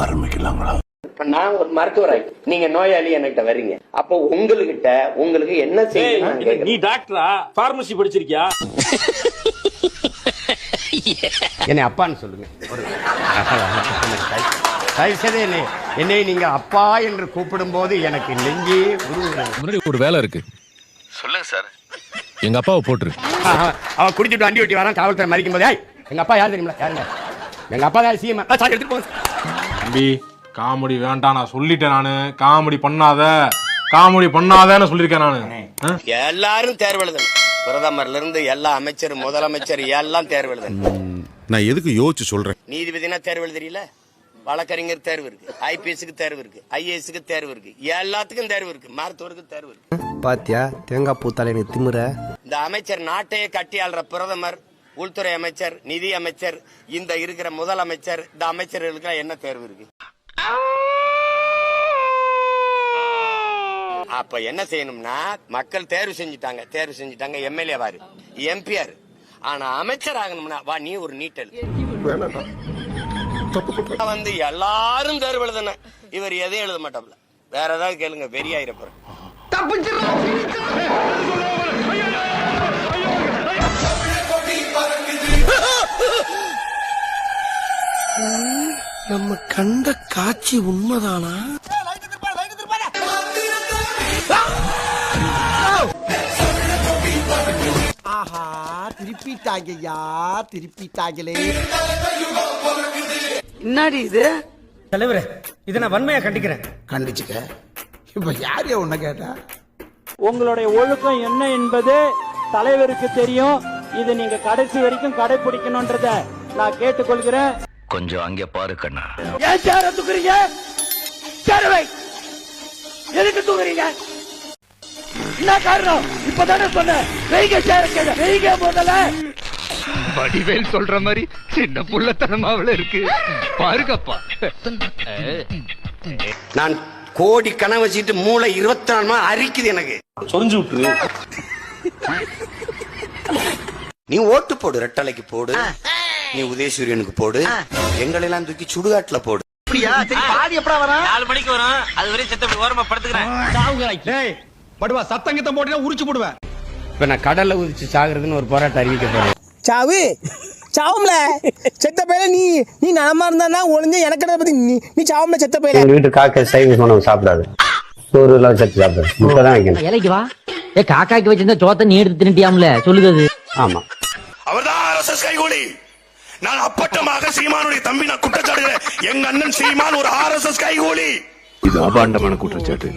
ஆரம்பிக்கலாங்களா? இப்ப நான் ஒரு மருத்துவராய் நீங்க நோயாளி என்கிட்ட வர்றீங்க அப்போ உங்ககிட்ட உங்களுக்கு என்ன செய்யணும். நீ டாக்டரா? பார்மசி படிச்சிருக்கியா? என்னை அப்பான்னு சொல்லுங்க. ஒரு தயவு செய்து என்னை என்னை நீங்க அப்பா என்று கூப்பிடும்போது எனக்கு நெஞ்சே முன்னாடி ஒரு வேலை இருக்கு. சொல்லுங்க சார். எங்க அப்பாவை போட்டுரு. அவன் குடிச்சிட்டு வண்டி ஓட்டி வரான் காவல்துறை மறிக்கும் போது "ஏய், எங்க அப்பா யார் தெரியுமா யாருங்க? எங்க அப்பா தான் சார் எடுத்துட்டு போங்க தம்பி காமெடி வேண்டாம் நான் சொல்லிட்டேன் நானு. காமெடி பண்ணாத. காமெடி பண்ணாதன்னு சொல்லியிருக்கேன் நானு? எல்லாரும் தேர்வு எழுதணும் பிரதமர்ல இருந்து எல்லா அமைச்சர் முதலமைச்சர் எல்லாம் தேர்வு எழுதணும் நான் எதுக்கு யோசிச்சு சொல்றேன்? நீதிபதினா தேர்வு எழுதுறீல வழக்கறிஞர் தேர்வு இருக்கு. ஐபிஎஸ்க்கு தேர்வு இருக்கு. ஐஏஎஸ்க்கு தேர்வு இருக்கு. எல்லாத்துக்கும் தேர்வு இருக்கு. மருத்துவருக்கு தேர்வு இருக்கு. பாத்தியா தேங்காய் பூத்தால எனக்கு திமுற இந்த அமைச்சர் நாட்டையே கட்டி ஆள்ற பிரதமர் உள்துறை அமைச்சர் நிதி அமைச்சர் இந்த இருக்கிற முதலமைச்சர் இந்த அமைச்சர்களுக்கு என்ன தேர்வு இருக்கு? அப்ப என்ன செய்யணும்னா மக்கள் தேர்வு செஞ்சுட்டாங்க தேர்வு செஞ்சுட்டாங்க எம்எல்ஏ வாரு எம்பிஆர் ஆனா அமைச்சர் ஆகணும்னா வா நீ ஒரு நீட்டல். வந்து எல்லாரும் தேர்வு எழுதுன இவர் எதையும் எழுத மாட்டாப்ல வேற ஏதாவது கேளுங்க வெறியாயிரப்புறம் நம்ம கண்ட காட்சி உண்மைதானா? ஆஹா திருப்பிட்டாங்கய்யா திருப்பிட்டாங்களே. என்னடி இது? தலைவரே இதை நான் வன்மையா கண்டிக்கிறேன். கண்டிச்சுக்க. இப்ப யார் உன்ன கேட்டா? உங்களுடைய ஒழுக்கம் என்ன என்பது தலைவருக்கு தெரியும். இது நீங்க கடைசி வரைக்கும் கடைபிடிக்கணும்ன்றத நான் கேட்டுக்கொள்கிறேன். கொஞ்சம் அங்கே பாரு கண்ணா. ஏன் சேர தூக்குறீங்க? சேரவை. எதுக்கு தூக்குறீங்க? என்ன காரணம்? இப்பதானே சொன்னேன். வெய்க சேர கேட வெய்க முதல்ல. வடிவேல் சொல்ற மாதிரி சின்ன புள்ளத்தனமாவில இருக்கு. பாருங்கப்பா. நான் கோடி கனவு வச்சுட்டு மூளை இருபத்தி நாலு மணி நேரம் அரிக்குது எனக்கு. சொரிஞ்சு விட்டுரு. நீ ஓட்டு போடு ரெட்டலைக்கு போடு. நீ உதயசூரியனுக்கு போடு. எங்களெல்லாம் தூக்கி சுடுகாட்டுல போடு. டேய் படுவா. சத்தங்கத்தம் போட்டீங்கன்னா உரிச்சு போடுவேன். இப்ப நான் கடல்ல உதிச்சு சாகுறதுன்னு ஒரு போராட்டம் அறிவிக்க போறேன். சாவு? சாவும்ல. செத்த பையல நீ நீ நலமா இருந்தா ஒளிஞ்ச எனக்கு பத்தி நீ நீ சாவும்ல செத்த பையல வீட்டு காக்க சைவ உணவு சாப்பிடாது. சோறு எல்லாம் சேர்த்து சாப்பிடாது. முட்டை தான் வைக்கணும். இலைக்கு வா. ஏ காக்காக்கு வச்சிருந்த சோத்த நீ எடுத்து தின்னுட்டியாம்ல? சொல்லுது அது. ஆமா. அவர்தான் ஆர்எஸ்எஸ் கைகூலி. நான் அப்பட்டமாக சீமானுடைய தம்பி நான் குற்றச்சாடுகிறேன் எங்க அண்ணன் சீமான் ஒரு ஆர் எஸ் எஸ் கைகூலி. இது அபாண்டமான குற்றச்சாட்டு.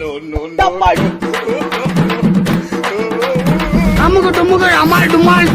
அமுக டுமுக அமால்